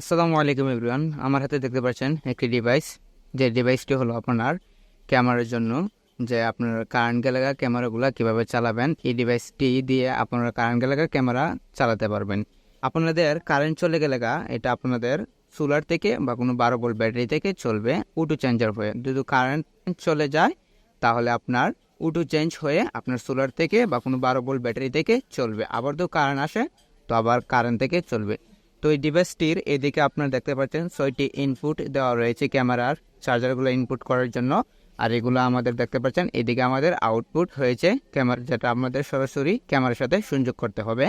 আসসালামু আলাইকুম এভরিওয়ান। আমার হাতে দেখতে পাচ্ছেন একটি ডিভাইস যে ডিভাইসটি হলো আপনার ক্যামেরার জন্য। যে আপনার কারেন্ট গেলাগা ক্যামেরাগুলো কীভাবে চালাবেন, এই ডিভাইসটি দিয়ে আপনারা কারেন্ট গেলাগা ক্যামেরা চালাতে পারবেন। আপনাদের কারেন্ট চলে গেলেগা এটা আপনাদের সোলার থেকে বা কোনো বারো ভোল্ট ব্যাটারি থেকে চলবে উটু চেঞ্জার হয়ে। যদি কারেন্ট চলে যায়, তাহলে আপনার উটু চেঞ্জ হয়ে আপনার সোলার থেকে বা কোনো বারো ভোল্ট ব্যাটারি থেকে চলবে। আবার তো কারেন্ট আসে, তো আবার কারেন্ট থেকে চলবে। তো এই ডিভাইসটির এদিকে আপনারা দেখতে পাচ্ছেন ছয়টি ইনপুট দেওয়া রয়েছে ক্যামেরার চার্জারগুলো ইনপুট করার জন্য। আর এগুলো আমাদের দেখতে পাচ্ছেন, এদিকে আমাদের আউটপুট হয়েছে ক্যামেরা, যেটা আমাদের সরাসরি ক্যামেরার সাথে সংযোগ করতে হবে।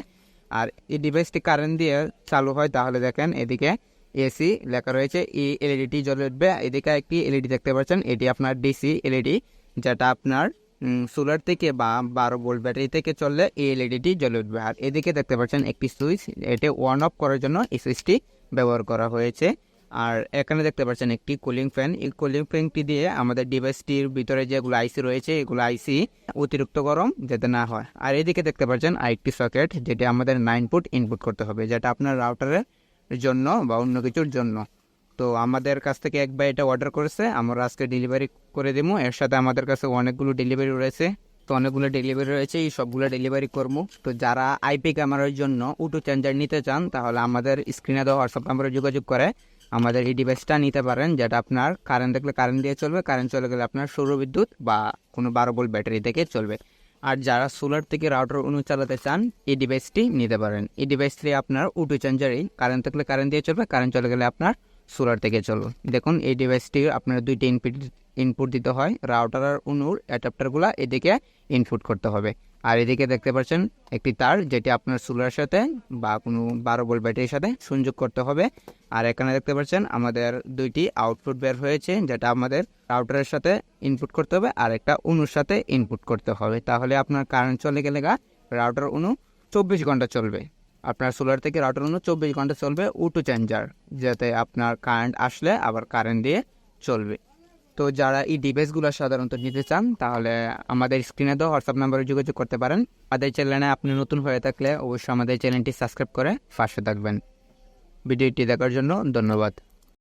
আর এই ডিভাইসটি কারেন্ট দিয়ে চালু হয়, তাহলে দেখেন এদিকে এসি লেখা রয়েছে ই এলইডিটি জ্বলে উঠবে। এদিকে একটি এলইডি দেখতে পাচ্ছেন, এটি আপনার ডিসি এলইডি যেটা আপনার সোলার থেকে বা বারো ভোল্ট ব্যাটারি থেকে চললে এই এলইডিটি জ্বলে উঠবে। আর এদিকে দেখতে পাচ্ছেন একটি সুইচ, এটি ওয়ান অফ করার জন্য এই সুইচটি ব্যবহার করা হয়েছে। আর এখানে দেখতে পাচ্ছেন একটি কুলিং ফ্যান এই কুলিং ফ্যানটি দিয়ে আমাদের ডিভাইসটির ভিতরে যেগুলো আইসি রয়েছে, এগুলো আইসি অতিরিক্ত গরম যাতে না হয়। আর এদিকে দেখতে পাচ্ছেন আরেকটি সকেট যেটি আমাদের নাইন ফুট ইনপুট করতে হবে, যেটা আপনার রাউটারের জন্য বা অন্য কিছুর জন্য। তো আমাদের কাছ থেকে এক ভাই এটা অর্ডার করেছে। আমরা আজকে ডেলিভারি করে দেবো। এর সাথে আমাদের কাছে অনেকগুলো ডেলিভারি রয়েছে। তো অনেকগুলো ডেলিভারি রয়েছে, এই সবগুলো ডেলিভারি করব। তো যারা আইপি ক্যামেরার জন্য উটু চেঞ্জার নিতে চান, তাহলে আমাদের স্ক্রিনে দেওয়া হোয়াটসঅ্যাপ নাম্বারে যোগাযোগ করে। আমাদের এই ডিভাইসটা নিতে পারেন, যেটা আপনার কারেন্ট দেখলে কারেন্ট দিয়ে চলবে কারেন্ট চলে গেলে আপনার সৌর বিদ্যুৎ বা কোনো বারো ভোল্ট ব্যাটারি থেকে চলবে। আর যারা সোলার থেকে রাউটার অনু চালাতে চান, এই ডিভাইসটি নিতে পারেন। এই ডিভাইসটি আপনার উটু চেঞ্জারই কারেন্ট থাকলে কারেন্ট দিয়ে চলবে কারেন্ট চলে গেলে আপনার সোলার থেকে চলবে দেখুন, এই ডিভাইসটি আপনার দুইটি ইনপুট ইনপুট দিতে হয় রাউটার আর অনুর অ্যাডাপ্টারগুলো এদিকে ইনপুট করতে হবে। আর এদিকে দেখতে পাচ্ছেন, একটি তার যেটি আপনার সোলার সাথে বা কোনো বারো ভোল্ট ব্যাটারির সাথে সংযোগ করতে হবে। আর এখানে দেখতে পাচ্ছেন, আমাদের দুইটি আউটপুট বের হয়েছে, যেটা আমাদের রাউটারের সাথে ইনপুট করতে হবে, আর একটা অনুর সাথে ইনপুট করতে হবে। তাহলে আপনার কারেন্ট চলে গেলে গা রাউটার অনু চব্বিশ ঘণ্টা চলবে। আপনার সোলার থেকে রাউটার অনু চব্বিশ ঘণ্টা চলবে উটু চেঞ্জার যাতে আপনার কারেন্ট আসলে আবার কারেন্ট দিয়ে চলবে। তো যারা এই ডিভাইসগুলো সাধারণত নিতে চান, তাহলে আমাদের স্ক্রিনে তো হোয়াটসঅ্যাপ নাম্বারে যোগাযোগ করতে পারেন। আমাদের চ্যানেলে আপনি নতুন হয়ে থাকলে অবশ্যই আমাদের চ্যানেলটি সাবস্ক্রাইব করে পাশে থাকবেন। ভিডিওটি দেখার জন্য ধন্যবাদ।